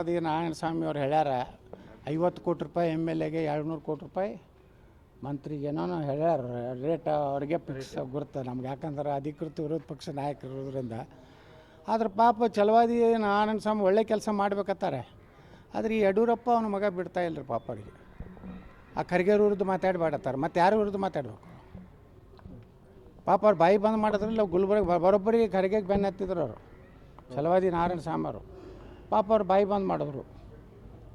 ಅದೇ ನಾರಾಯಣ ಸ್ವಾಮಿ ಅವ್ರು ಹೇಳ್ಯಾರ, ಐವತ್ತು ಕೋಟಿ ರೂಪಾಯಿ ಎಂ ಎಲ್ ಎಗೆ ಎರಡುನೂರು ಕೋಟಿ ರೂಪಾಯಿ ಮಂತ್ರಿಗೇನೋ ಹೇಳ್ಯಾರ ರೇಟ್ ಅವ್ರಿಗೆ ಫಿಕ್ಸ್ ಗುರುತ ನಮ್ಗೆ. ಯಾಕಂದ್ರೆ ಅಧಿಕೃತ ವಿರೋಧ ಪಕ್ಷ ನಾಯಕರು ಇರೋದ್ರಿಂದ. ಆದ್ರೆ ಪಾಪ ಚಲವಾದಿ ನಾರಾಯಣ ಸ್ವಾಮಿ ಒಳ್ಳೆ ಕೆಲಸ ಮಾಡ್ಬೇಕತ್ತಾರೆ. ಆದರೆ ಈ ಯಡಿಯೂರಪ್ಪ ಅವನ ಮಗ ಬಿಡ್ತಾ ಇಲ್ಲರಿ ಪಾಪ ಅವ್ರಿಗೆ. ಆ ಖರ್ಗೆ ವಿರುದ್ಧ ಮಾತಾಡಬೇಡತ್ತಾರೆ. ಮತ್ತು ಯಾರ ವಿರುದ್ಧ ಮಾತಾಡಬೇಕು? ಪಾಪ ಅವ್ರು ಬಾಯಿ ಬಂದ್ ಮಾಡಿದ್ರಲ್ಲ ಗುಲ್ಬರ್ಗ ಬರೋಬ್ಬರಿಗೆ ಬರೋಬ್ಬರಿ ಖರ್ಗೆಗೆ ಬೆನ್ನತ್ತಿದ್ರು ಅವರು. ಚಲವಾದಿ ನಾರಾಯಣ ಸ್ವಾಮಿ ಅವರು. ಪಾಪ ಅವ್ರು ಬಾಯಿ ಬಂದ್ ಮಾಡಿದ್ರು.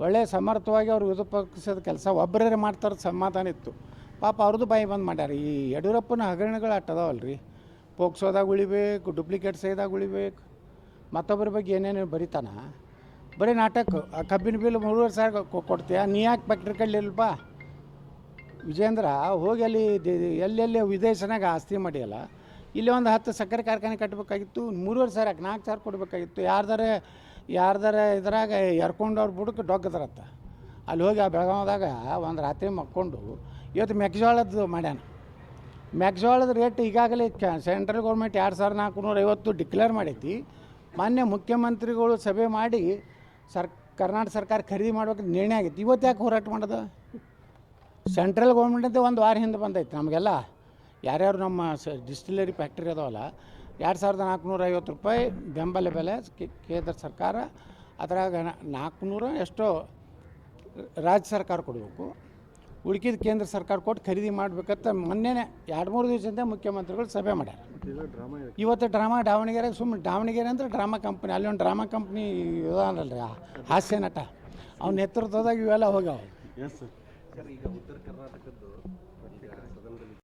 ಒಳ್ಳೆ ಸಮರ್ಥವಾಗಿ ಅವ್ರು ವಿರೋಧ ಪಕ್ಷದ ಕೆಲಸ ಒಬ್ಬರೇ ಮಾಡ್ತಾರೆ ಸಮಾಧಾನ ಇತ್ತು. ಪಾಪ ಅವ್ರದ್ದು ಬಾಯಿ ಬಂದ್ ಮಾಡ್ಯಾರ. ಈ ಯಡಿಯೂರಪ್ಪನ ಹಗರಣಗಳು ಅಟ್ಟದವಲ್ರಿ ಪೋಕ್ಸೋದಾಗ ಉಳಿಬೇಕು ಡುಪ್ಲಿಕೇಟ್ ಸೈದಾಗ ಉಳಿಬೇಕು. ಮತ್ತೊಬ್ಬರ ಬಗ್ಗೆ ಏನೇನು ಬರಿತಾನ? ಬರೀ ನಾಟಕ. ಕಬ್ಬಿನ ಬಿಲ್ ಮೂರುವರೆ ಸಾವಿರ ಕೊಡ್ತೀಯ? ನೀ ಯಾಕೆ ಫ್ಯಾಕ್ಟ್ರಿ ಕಡ್ಲಿಲ್ಪ ವಿಜೇಂದ್ರ ಹೋಗಿ ಅಲ್ಲಿ ಎಲ್ಲೆಲ್ಲಿ ವಿದೇಶನಾಗ ಆಸ್ತಿ ಮಾಡಿಯಲ್ಲ, ಇಲ್ಲಿ ಒಂದು ಹತ್ತು ಸಕ್ಕರೆ ಕಾರ್ಖಾನೆ ಕಟ್ಟಬೇಕಾಗಿತ್ತು ಮೂರುವರೆ ಸಾವಿರ, ನಾಲ್ಕು ಸಾವಿರ ಕೊಡಬೇಕಾಗಿತ್ತು. ಯಾರ್ದಾರ ಯಾರ್ದಾರ ಇದ್ರಾಗ ಎರ್ಕೊಂಡು ಅವ್ರು ಬುಡಕ್ಕೆ ಡೊಗ್ಗದ್ರತ್ತ. ಅಲ್ಲಿ ಹೋಗಿ ಆ ಬೆಳಗಾವದಾಗ ಒಂದು ರಾತ್ರಿ ಮಕ್ಕೊಂಡು ಇವತ್ತು ಮೆಕ್ಜೋಳದ್ದು ಮಾಡ್ಯಾನ. ಮೆಕ್ಜೋಳದ ರೇಟ್ ಈಗಾಗಲೇ ಸೆಂಟ್ರಲ್ ಗೌರ್ಮೆಂಟ್ ಎರಡು ಸಾವಿರದ ನಾಲ್ಕುನೂರ ಐವತ್ತು ಡಿಕ್ಲೇರ್ ಮಾಡೈತಿ. ಮಾನ್ಯ ಮುಖ್ಯಮಂತ್ರಿಗಳು ಸಭೆ ಮಾಡಿ ಸರ್, ಕರ್ನಾಟಕ ಸರ್ಕಾರ ಖರೀದಿ ಮಾಡ್ಬೇಕು ನಿರ್ಣಯ ಆಗೈತಿ. ಇವತ್ತು ಯಾಕೆ ಹೋರಾಟ ಮಾಡೋದು? ಸೆಂಟ್ರಲ್ ಗೌರ್ಮೆಂಟಿಂದ ಒಂದು ವಾರ ಹಿಂದೆ ಬಂದೈತೆ ನಮಗೆಲ್ಲ. ಯಾರ್ಯಾರು ನಮ್ಮ ಸ ಡಿಸ್ಟಿಲರಿ ಫ್ಯಾಕ್ಟ್ರಿ ಅದಾವಲ್ಲ ಎರಡು ಸಾವಿರದ ನಾಲ್ಕುನೂರ ಐವತ್ತು ರೂಪಾಯಿ ಬೆಂಬಲ ಬೆಲೆ ಕೇಂದ್ರ ಸರ್ಕಾರ. ಅದರಾಗ ನಾಲ್ಕುನೂರ ಎಷ್ಟೋ ರಾಜ್ಯ ಸರ್ಕಾರ ಕೊಡಬೇಕು. ಉಳ್ಕಿದ ಕೇಂದ್ರ ಸರ್ಕಾರ ಕೊಟ್ಟು ಖರೀದಿ ಮಾಡಬೇಕಂತ ಮೊನ್ನೆನೇ ಎರಡು ಮೂರು ದಿವಸದಿಂದ ಮುಖ್ಯಮಂತ್ರಿಗಳು ಸಭೆ ಮಾಡ್ಯಾರ. ಇವತ್ತು ಡ್ರಾಮಾ ದಾವಣಗೆರೆ ಸುಮ್ಮನೆ ದಾವಣಗೆರೆ ಅಂದರೆ ಡ್ರಾಮಾ ಕಂಪ್ನಿ, ಅಲ್ಲಿ ಒಂದು ಡ್ರಾಮಾ ಕಂಪ್ನಿ ಇದಾನಲ್ರಿ ಹಾಸ್ಯ ನಟ. ಅವ್ನ ನೇತೃತ್ವದಾಗ ಇವೆಲ್ಲ ಹೋಗ್ಯಾವ.